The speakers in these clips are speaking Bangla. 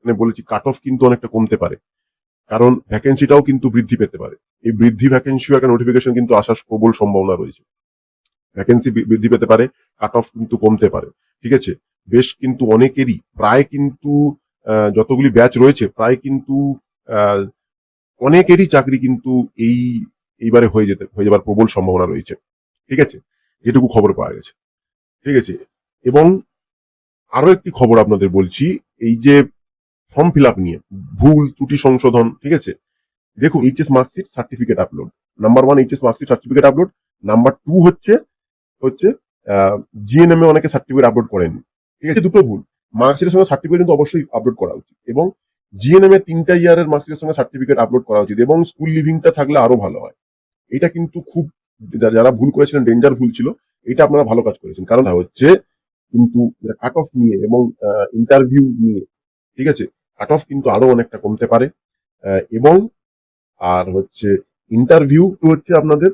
মানে বলেছি কাট অফ কিন্তু অনেকটা কমতে পারে। কারণ ভ্যাকেন্সিটাও কিন্তু বৃদ্ধি পেতে পারে। এই বৃদ্ধি ভ্যাকেন্সিও একটা নোটিফিকেশন কিন্তু আসার প্রবল সম্ভাবনা রয়েছে। ভ্যাকেন্সি বৃদ্ধি পেতে পারে কাট অফ কিন্তু কমতে পারে। ঠিক আছে? বেশ কিন্তু অনেকেরই, প্রায় কিন্তু যতগুলি ব্যাচ রয়েছে, প্রায় কিন্তু অনেকেরই চাকরি কিন্তু এই, এইবারে হয়ে যেতে, হয়ে যাবার প্রবল সম্ভাবনা রয়েছে। ঠিক আছে? যেটুকু খবর পাওয়া গেছে। ঠিক আছে? এবং আরও একটি খবর আপনাদের বলছি, এই যে ফর্ম ফিল আপ নিয়ে, ভুল, ত্রুটি সংশোধন, ঠিক আছে? দেখুন HS marksheet certificate upload number one HS marksheet certificate upload number two হচ্ছে হচ্ছে জিএনএম এ অনেকে সার্টিফিকেট আপলোড করেন ঠিক আছে? দুটো ভুল। মার্কশিটের সঙ্গে সার্টিফিকেট কিন্তু অবশ্যই আপলোড করা উচিত। এবং জিএনএম এর তিনটা ইয়ারের মার্কশিটের সঙ্গে সার্টিফিকেট আপলোড করা উচিত। এবং স্কুল লিভিংটা থাকলে আরও ভালো হয়। এটা কিন্তু খুব যারা ভুল করেছিলেন ডেঞ্জার ভুল ছিল, এটা আপনারা ভালো কাজ করেছেন। কারণ হচ্ছে, কিন্তু কাট অফ নিয়ে এবং ইন্টারভিউ নিয়ে, ঠিক আছে? কাট অফ কিন্তু আরও অনেকটা কমতে পারে। এবং আর হচ্ছে ইন্টারভিউ হচ্ছে আপনাদের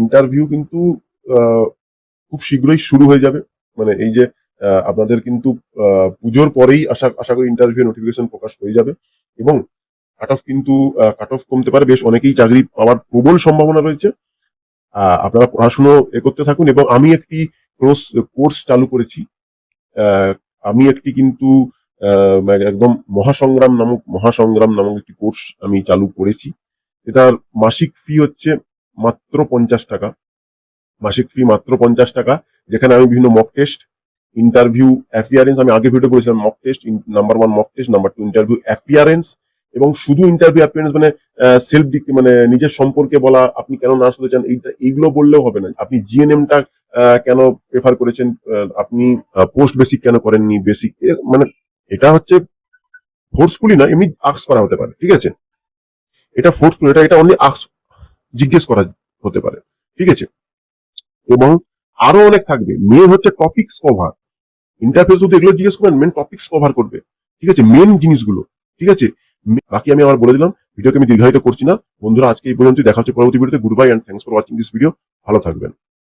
ইন্টারভিউ কিন্তু খুব শীঘ্রই শুরু হয়ে যাবে। মানে এই যে আপনাদের কিন্তু পুজোর পরেই আশা আশা করি ইন্টারভিউ নোটিফিকেশন প্রকাশ হয়ে যাবে। এবং কাট অফ কিন্তু কাট অফ কমতে পারে। বেশ অনেকেই চাকরি পাওয়ার প্রবল সম্ভাবনা রয়েছে। আপনারা পড়াশুনো এ করতে থাকুন এবং আমি একটি কোর্স কোর্স চালু করেছি। আমি একটি কিন্তু একদম মহাসংগ্রাম নামক মহাসংগ্রাম নামক একটি কোর্স আমি চালু করেছি। এটার মাসিক ফি হচ্ছে মাত্র পঞ্চাশ টাকা। মাসিক ফি মাত্র পঞ্চাশ টাকা, যেখানে আমি বিভিন্ন মক টেস্ট ইন্টারভিউ অ্যাপিয়ারেন্স আমি আগে ভিডিও করেছিলাম mock test number one mock test number two interview appearance এবং শুধু ইন্টারভিউ অ্যাপিয়ারেন্স মানে সেলফ মানে নিজের সম্পর্কে বলা, আপনি কেন নার্স হতে চান, এইটা, এইগুলো বললেও হবে না। আপনি জিএনএমটা কেন প্রেফার করেছেন আপনি পোস্ট বেসিক কেন করেননি বেসিক মানে এটা হচ্ছে ফোর্সফুলি না, এমনি আক্স করা হতে পারে, ঠিক আছে? এটা ফোর্সফুল এটা এটা অনলি আক্স জিজ্ঞেস করা হতে পারে, ঠিক আছে? এবং আরও অনেক থাকবে মেন হচ্ছে টপিকস কভার ইন্টারফেস যদি এগুলো জিজ্ঞেস করেন মেন টপিকস কভার করবে, ঠিক আছে? মেন জিনিসগুলো, ঠিক আছে? বাকি আমি আবার বলে দিলাম ভিডিওকে আমি দীর্ঘায়িত করছি না। বন্ধুরা, আজকে এই পর্যন্ত দেখা হচ্ছে পরবর্তী ভিডিওতে good bye and thanks for watching this video ভালো থাকবেন।